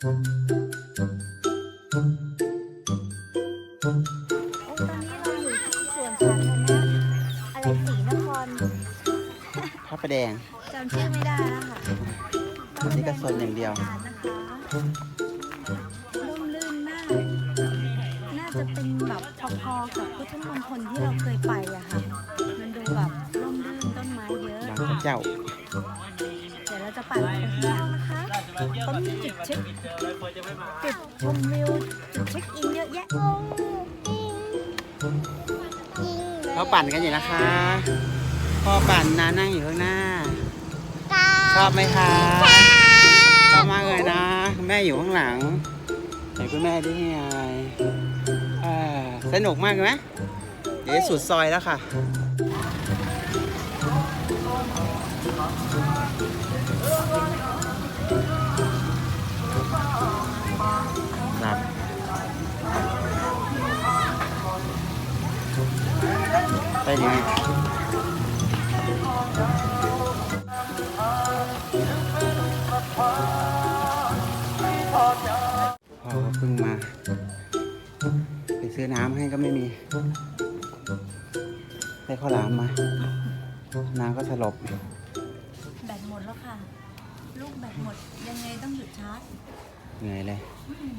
พระประแดงจำชื่อไม่ได้แล้วค่ะอันนี้ก็โซนอย่างเดียวนะคะร่มรื่นมาก น่าจะเป็นแบบพอๆกับพุทธมณฑลที่เราเคยไปอะค่ะ มันดูแบบร่มรื่นต้นไม้เยอะบางพระเจ้า เดี๋ยวเราจะปั่นไปข้างล่างนะคะ เขามีจุดเช็คจุดชมวิวจุดเช็คอินเยอะแยะเขาปั่นกันอยู่นะคะ พ่อปั่นนะนั่งอยู่ข้างหน้า ชอบไหมคะชอบมากเลยนะคุณแม่อยู่ข้างหลังไหนคุณแม่ได้ไงอ่าสนุกมากไหมเดี๋ยวสุดซอยแล้วค่ะ ครับไปดีไหมพ่อก็เพิ่งมา ไปซื้อน้ำให้ก็ไม่มี ได้ข้าวหลามมา น้ำก็สลบ แบตหมดแล้วค่ะ ลูกแบตหมด ยังไงต้องหยุดชาร์จ เหนื่อยเลยอืม